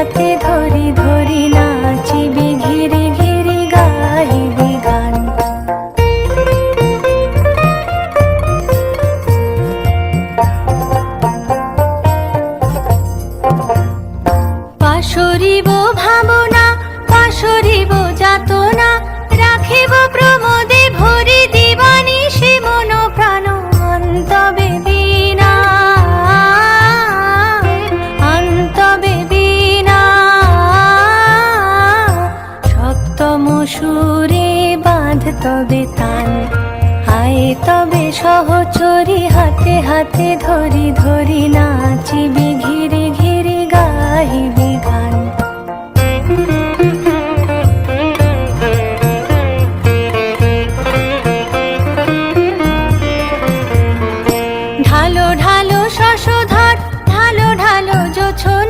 हाथे धोरी धरी করে বাঁধ তবে তাল আয় তবে সহচরি হাতে হাতে ধরি ধরি নাচিবি ঘিরে ঘিরে গাহিবি গান। ঢালো ঢালো শশধার, ঢালো ঢালো যোছন